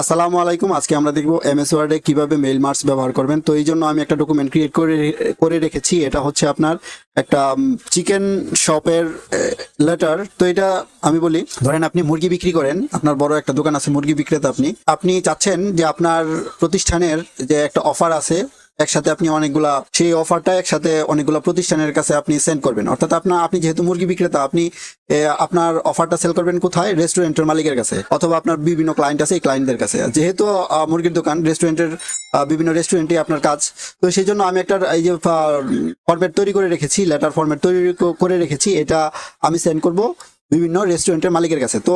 আসসালামু আলাইকুম। আজকে আমরা দেখব এমএস ওয়ার্ডে কীভাবে মেইল মার্কস ব্যবহার করবেন। তো এই জন্য আমি একটা ডকুমেন্ট ক্রিয়েট করে করে রেখেছি। এটা হচ্ছে আপনার একটা চিকেন শপের লেটার তো এটা আমি বলি, ধরেন আপনি মুরগি বিক্রি করেন। আপনার বড় একটা দোকান আছে মুরগি বিক্রেতা আপনি। আপনি চাচ্ছেন যে আপনার প্রতিষ্ঠানের যে একটা অফার আছে একসাথে আপনি অনেকগুলা, সেই অফারটা একসাথে অনেকগুলা প্রতিষ্ঠানের কাছে আপনি সেন্ড করবেন। অর্থাৎ আপনার, আপনি যেহেতু মুরগি বিক্রেতা, আপনি আপনার অফারটা সেল করবেন কোথায়? রেস্টুরেন্টের মালিকের কাছে, অথবা আপনার বিভিন্ন ক্লায়েন্ট আছে, এই ক্লায়েন্টদের কাছে। যেহেতু মুরগির দোকান রেস্টুরেন্টের বিভিন্ন রেস্টুরেন্টে আপনার কাজ, তো সেই জন্য আমি একটা, এই যে ফরম্যাট তৈরি করে রেখেছি লেটার ফরম্যাট তৈরি করে রেখেছি, এটা আমি সেন্ড করব। বিভিন্ন রেস্টুরেন্টের মালিকের কাছে। তো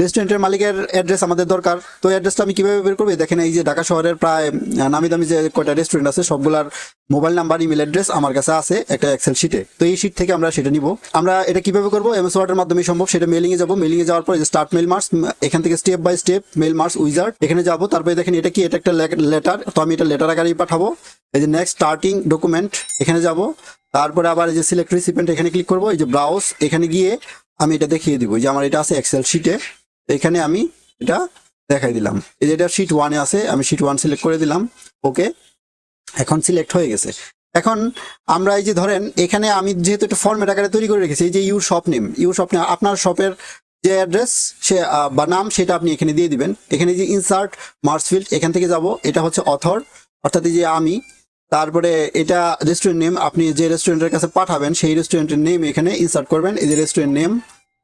রেস্টুরেন্টের মালিকের অ্যাড্রেস আমাদের দরকার। তো অ্যাড্রেসটা আমি কীভাবে বের করব? দেখেন এই যে ঢাকা শহরের প্রায় নামি দামি যে কয়টা রেস্টুরেন্ট আছে, সবগুলার মোবাইল নাম্বার ইমেল অ্যাড্রেস আমার কাছে আছে একটা এক্সেল শিটে তো এই শিট থেকে আমরা সেটা নিব। আমরা এটা কীভাবে করব? এমএস ওয়ার্ডের মাধ্যমে সম্ভব। সেটা মেলিং এ যাব। মেলিং এ যাওয়ার পর স্টার্ট মেল মার্কস এখান থেকে step by step mail marks wizard এখানে যাব। তারপরে দেখেন এটা কি? এটা একটা লেটার তো আমি এটা লেটার আকারেই পাঠাবো। এই যে নেক্সট স্টার্টিং ডকুমেন্ট এখানে যাব। তারপরে আবার এই যে সিলেক্ট রিসিপেন্ট এখানে ক্লিক করব। এই যে ব্রাউজ এখানে গিয়ে আমি এটা দেখিয়ে দিব। যে আমার এটা আছে এক্সেল শিটে এখানে আমি এটা দেখাই দিলাম। এই যে এটা শিট ওয়ানে আছে, আমি শিট ওয়ান সিলেক্ট করে দিলাম। ওকে এখন সিলেক্ট হয়ে গেছে। এখন আমরা এই যে ধরেন, এখানে আমি যেহেতু একটা ফর্মেট আকারে তৈরি করে রেখেছি, এই যে your shop name your shop name আপনার শপের যে অ্যাড্রেস সে বা নাম, সেটা আপনি এখানে দিয়ে দিবেন। এখানে যে ইনসার্ট মার্কসফিল্ড এখান থেকে যাব। এটা হচ্ছে অথর অর্থাৎ এই যে আমি তারপরে এটা রেস্টুরেন্ট নেম আপনি যে রেস্টুরেন্টের কাছে পাঠাবেন, সেই রেস্টুরেন্টের নেম এখানে ইনসার্ট করবেন। এই যে রেস্টুরেন্ট নেম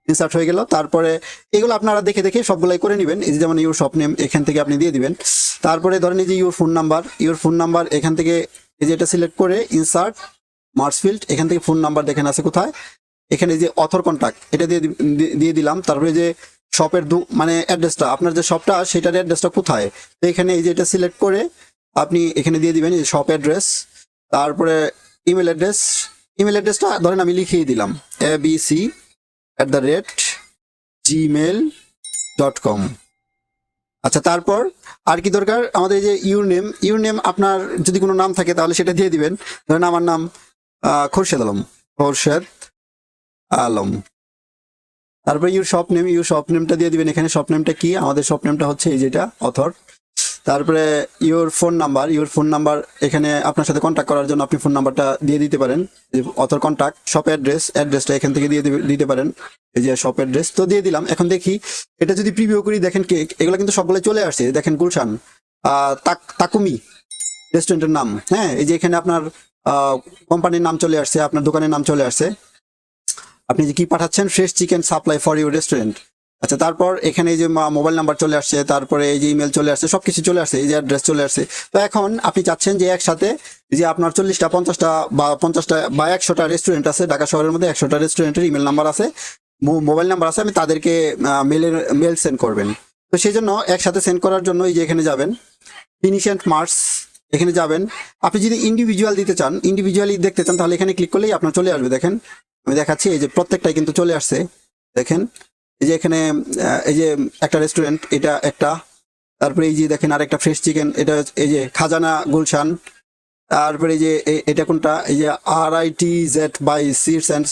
ইনসার্ট হয়ে গেল। তারপরে এগুলো আপনারা দেখে দেখে সবগুলাই করে নেবেন। এই যেমন ইউর শপ নেম এখান থেকে আপনি দিয়ে দিবেন। তারপরে ধরেন এই যে your phone number your phone number এখান থেকে এই যে এটা সিলেক্ট করে ইনসার্ট মার্কসফিল্ড এখান থেকে ফোন নাম্বার দেখেন আছে কোথায়? এখানে যে অথর কন্ট্যাক্ট এটা দিয়ে দিয়ে দিলাম। তারপরে যে শপের দু মানে অ্যাড্রেসটা আপনার যে শপটা সেটার অ্যাড্রেসটা কোথায়? তো এখানে এই যে এটা সিলেক্ট করে আপনি এখানে দিয়ে দিবেন শপ অ্যাড্রেস তারপরে ইমেল অ্যাড্রেস ইমেল অ্যাড্রেসটা ধরেন আমি লিখিয়ে দিলাম A B C at the rate gmail dot com আচ্ছা তারপর আর কি দরকার? আমাদের যে ইউর নেম ইউর নেম আপনার যদি কোনো নাম থাকে তাহলে সেটা দিয়ে দিবেন। ধরেন আমার নাম খোরশেদ আলম খোরশেদ আলম। তারপরে your shop name your shop নেমটা দিয়ে দিবেন। এখানে শপ নেমটা কি? আমাদের শপ নেমটা হচ্ছে এই যেটা অথর তারপরে your phone number your phone number এখানে আপনার সাথে কন্ট্যাক্ট করার জন্য আপনি ফোন নাম্বারটা দিয়ে দিতে পারেন। অথর কন্ট্যাক্ট শপ অ্যাড্রেস অ্যাড্রেসটা এখান থেকে দিয়ে দিতে পারেন। এই যে শপ অ্যাড্রেস তো দিয়ে দিলাম। এখন দেখি, এটা যদি প্রিভিউ করি, দেখেন কে, এগুলো কিন্তু সবগুলো চলে আসছে। দেখেন গুলশান তাক- তাকুমি রেস্টুরেন্টের নাম। হ্যাঁ এই যে এখানে আপনার কোম্পানির নাম চলে আসছে, আপনার দোকানের নাম চলে আসছে। আপনি যে কি পাঠাচ্ছেন fresh chicken supply for your restaurant আচ্ছা তারপর এখানে এই যে মোবাইল নাম্বার চলে আসছে, তারপরে এই যে ইমেল চলে আসছে সব কিছু চলে আসছে, এই যে অ্যাড্রেস চলে আসছে। তো এখন আপনি চাচ্ছেন যে একসাথে যে আপনার চল্লিশটা, পঞ্চাশটা বা পঞ্চাশটা বা একশোটা রেস্টুরেন্ট আছে, ঢাকা শহরের মধ্যে একশোটা রেস্টুরেন্টের ইমেল নাম্বার আছে মোবাইল নাম্বার আছে, আমি তাদেরকে মেলের মেল সেন্ড করবেন। তো সেই জন্য একসাথে সেন্ড করার জন্য এই যে এখানে যাবেন ফিনিশিয়েন্ট মার্কস এখানে যাবেন। আপনি যদি ইন্ডিভিজুয়াল দিতে চান ইন্ডিভিজুয়ালি দেখতে চান, তাহলে এখানে ক্লিক করলেই আপনার চলে আসবে, দেখেন। আমি দেখাচ্ছি, এই যে প্রত্যেকটাই কিন্তু চলে আসছে, দেখেন। এই যে এখানে এই যে একটা রেস্টুরেন্ট এটা একটা। তারপরে এই যে দেখেন আর একটা ফ্রেশ চিকেন এটা এই যে খাজানা গুলশান। তারপরে এই যে এটা কোনটা? এই যে R I T Z by seats and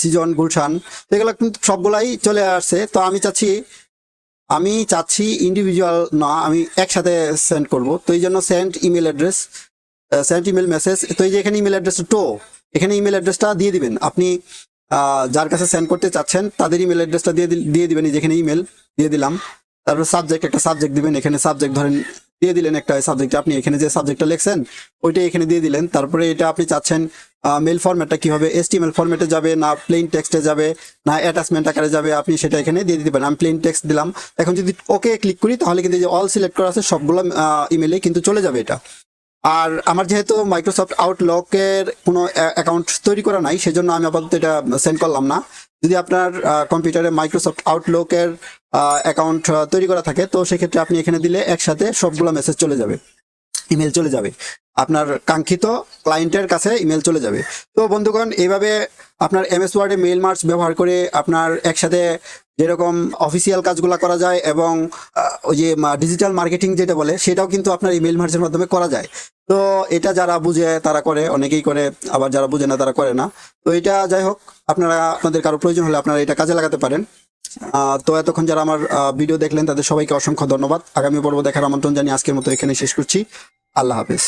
season Gulshan. এগুলো কিন্তু সবগুলাই চলে আসছে। তো আমি চাচ্ছি আমি চাচ্ছি ইন্ডিভিজুয়াল না, আমি একসাথে সেন্ড করব। তো এই জন্য send email address send email message তো এই যে এখানে ইমেল অ্যাড্রেস টো এখানে ইমেল অ্যাড্রেসটা দিয়ে দিবেন। আপনি যার কাছে সেন্ড করতে চাচ্ছেন, তাদের ইমেল অ্যাড্রেসটা দিয়ে দিয়ে দিবেন যেখানে ইমেল দিয়ে দিলাম। তারপর সাবজেক্ট একটা সাবজেক্ট দিবেন, এখানে সাবজেক্ট ধরেন দিয়ে দিলেন একটা সাবজেক্ট আপনি এখানে যে সাবজেক্টটা লিখছেন, ওইটা এখানে দিয়ে দিলেন। তারপরে এটা আপনি চাচ্ছেন মেল ফরম্যাটটা কি হবে এসটিএমএল ফরম্যাটে যাবে না প্লেন টেক্সটে যাবে, না অ্যাটাচমেন্ট আকারে যাবে, আপনি সেটা এখানে দিয়ে দিতে পারেন। আমি প্লেন টেক্সট দিলাম। এখন যদি ওকে ক্লিক করি, তাহলে কিন্তু যে অল সিলেক্ট করা আছে, সবগুলো ইমেলে কিন্তু চলে যাবে এটা। আর আমার যেহেতু মাইক্রোসফট আউটলকের কোনো অ্যাকাউন্ট তৈরি করা নাই, সেজন্য আমি আপাতত এটা সেন্ড করলাম না। যদি আপনার কম্পিউটারে মাইক্রোসফট আউটলকের অ্যাকাউন্ট তৈরি করা থাকে, তো সেক্ষেত্রে আপনি এখানে দিলে একসাথে সবগুলো মেসেজ চলে যাবে। ইমেল চলে যাবে। আপনার কাঙ্ক্ষিত ক্লায়েন্টের কাছে ইমেল চলে যাবে। তো বন্ধুগণ, এইভাবে আপনার এমএস ওয়ার্ডে মেইল মার্চ ব্যবহার করে আপনার একসাথে যেরকম অফিসিয়াল কাজগুলো করা যায় এবং ওই যে ডিজিটাল মার্কেটিং যেটা বলে, সেটাও কিন্তু আপনার ইমেল মার্কসের মাধ্যমে করা যায়। তো এটা যারা বুঝে, তারা করে, অনেকেই করে, আবার যারা বুঝে না, তারা করে না। তো এটা যাই হোক, আপনারা, আপনাদের কারও প্রয়োজন হলে আপনারা এটা কাজে লাগাতে পারেন। তো এতক্ষণ যারা আমার ভিডিও দেখলেন, তাদের সবাইকে অসংখ্য ধন্যবাদ। আগামী পর্ব দেখার আমন্ত্রণ জানিয়ে আজকের মতো এখানে শেষ করছি। আল্লাহ হাফিজ।